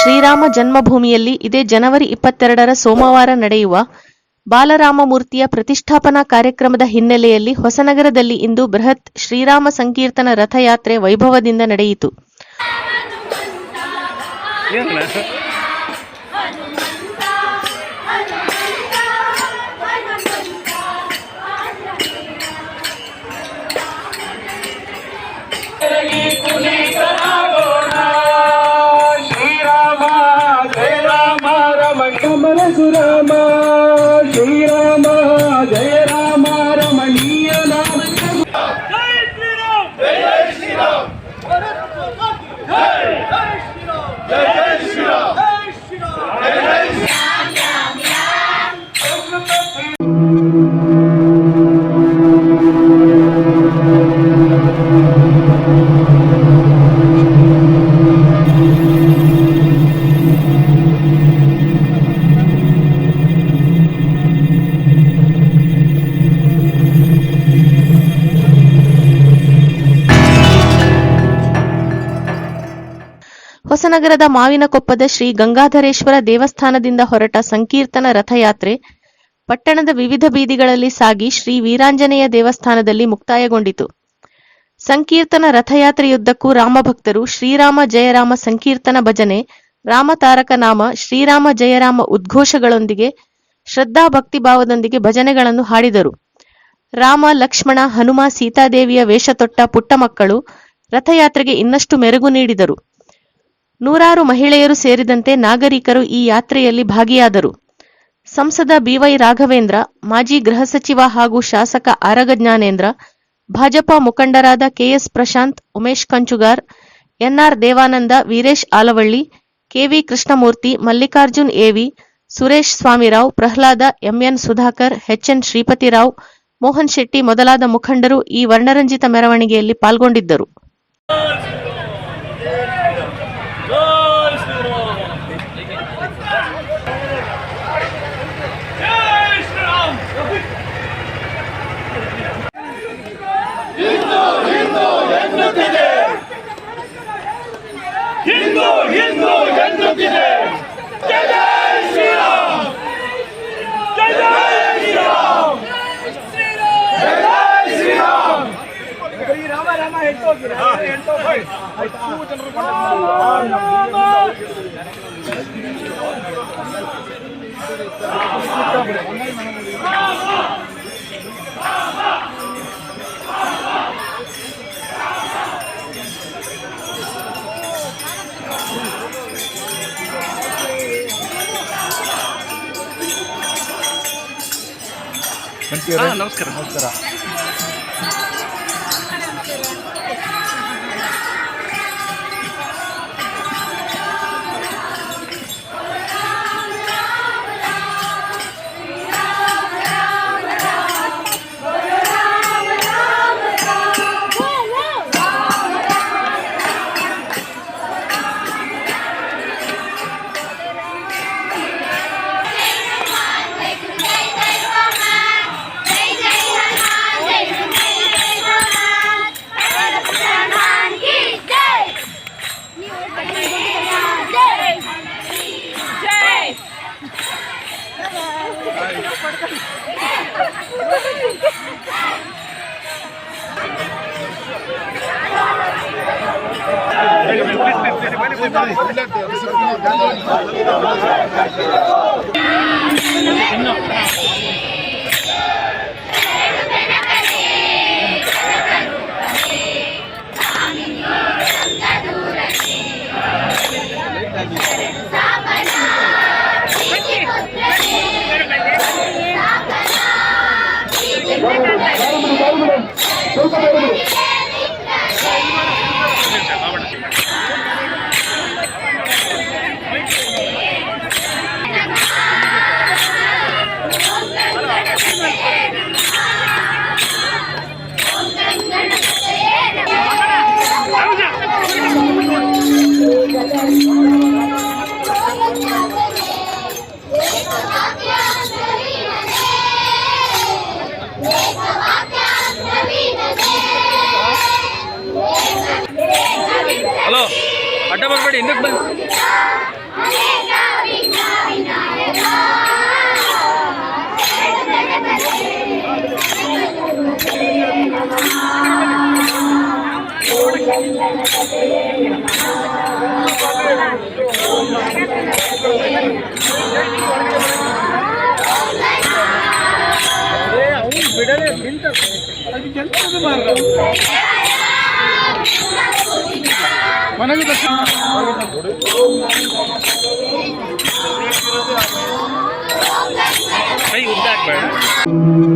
ಶ್ರೀರಾಮ ಜನ್ಮಭೂಮಿಯಲ್ಲಿ ಇದೇ ಜನವರಿ ಇಪ್ಪತ್ತೆರಡರ ಸೋಮವಾರ ನಡೆಯುವ ಬಾಲರಾಮ ಮೂರ್ತಿಯ ಪ್ರತಿಷ್ಠಾಪನಾ ಕಾರ್ಯಕ್ರಮದ ಹಿನ್ನೆಲೆಯಲ್ಲಿ ಹೊಸನಗರದಲ್ಲಿ ಇಂದು ಬೃಹತ್ ಶ್ರೀರಾಮ ಸಂಕೀರ್ತನ ರಥಯಾತ್ರೆ ವೈಭವದಿಂದ ನಡೆಯಿತು. ಹೊಸನಗರದ ಮಾವಿನಕೊಪ್ಪದ ಶ್ರೀ ಗಂಗಾಧರೇಶ್ವರ ದೇವಸ್ಥಾನದಿಂದ ಹೊರಟ ಸಂಕೀರ್ತನ ರಥಯಾತ್ರೆ ಪಟ್ಟಣದ ವಿವಿಧ ಬೀದಿಗಳಲ್ಲಿ ಸಾಗಿ ಶ್ರೀ ವೀರಾಂಜನೇಯ ದೇವಸ್ಥಾನದಲ್ಲಿ ಮುಕ್ತಾಯಗೊಂಡಿತು. ಸಂಕೀರ್ತನ ರಥಯಾತ್ರೆಯುದ್ದಕ್ಕೂ ರಾಮಭಕ್ತರು ಶ್ರೀರಾಮ ಜಯರಾಮ ಸಂಕೀರ್ತನ ಭಜನೆ, ರಾಮ ತಾರಕ ನಾಮ, ಶ್ರೀರಾಮ ಜಯರಾಮ ಉದ್ಘೋಷಗಳೊಂದಿಗೆ ಶ್ರದ್ಧಾ ಭಕ್ತಿಭಾವದೊಂದಿಗೆ ಭಜನೆಗಳನ್ನು ಹಾಡಿದರು. ರಾಮ, ಲಕ್ಷ್ಮಣ, ಹನುಮ, ಸೀತಾದೇವಿಯ ವೇಷ ತೊಟ್ಟ ಪುಟ್ಟ ಮಕ್ಕಳು ರಥಯಾತ್ರೆಗೆ ಇನ್ನಷ್ಟು ಮೆರುಗು ನೀಡಿದರು. ನೂರಾರು ಮಹಿಳೆಯರು ಸೇರಿದಂತೆ ನಾಗರಿಕರು ಈ ಯಾತ್ರೆಯಲ್ಲಿ ಭಾಗಿಯಾದರು. ಸಂಸದ ಬಿವೈ ರಾಘವೇಂದ್ರ, ಮಾಜಿ ಗೃಹ ಸಚಿವ ಹಾಗೂ ಶಾಸಕ ಆರಗ ಜ್ಞಾನೇಂದ್ರ, ಭಾಜಪಾ ಮುಖಂಡರಾದ KS Prashanth, Umesh Kanchugar, NR Devananda, Veeresh Alavalli, KV Krishnamurthy, Mallikarjun AV, Suresh Swamirao, Prahlada MN Sudhakar, HN Shripathirao, Mohan Shetty ಮೊದಲಾದ ಮುಖಂಡರು ಈ ವರ್ಣರಂಜಿತ ಮೆರವಣಿಗೆಯಲ್ಲಿ ಪಾಲ್ಗೊಂಡಿದ್ದರು. ಹಿಂದೂ ಹಿಂದೂ ಎನ್ನುತ್ತಿದೆ ಜಯ ಜಯ ಶ್ರೀರಾಮ್ ಜಯ ಜಯ ಶ್ರೀರಾಮ್ ಜಯ ಜಯ ಶ್ರೀರಾಮ್ ರಾಮ ರಾಮ ಹೆಟ್ಟೋಗಿರ ಹಾ, ನಮಸ್ಕಾರ ನಮಸ್ಕಾರ No, no, no, no, no, no, ಅಡ್ಡಬರ್ಬೇಡಿ ಹಿಂದಕ್ಕೆ ಬನ್ನಿ ಬಿಡಲೇ ನಿಂತ ಅದು ಕೆಲಸ ಮಾಡ್ತಾರೆ ਮਨੇ ਵੀ ਦੱਸਣਾ ਸਹੀ ਉੱਦਾਕ ਬੈਠ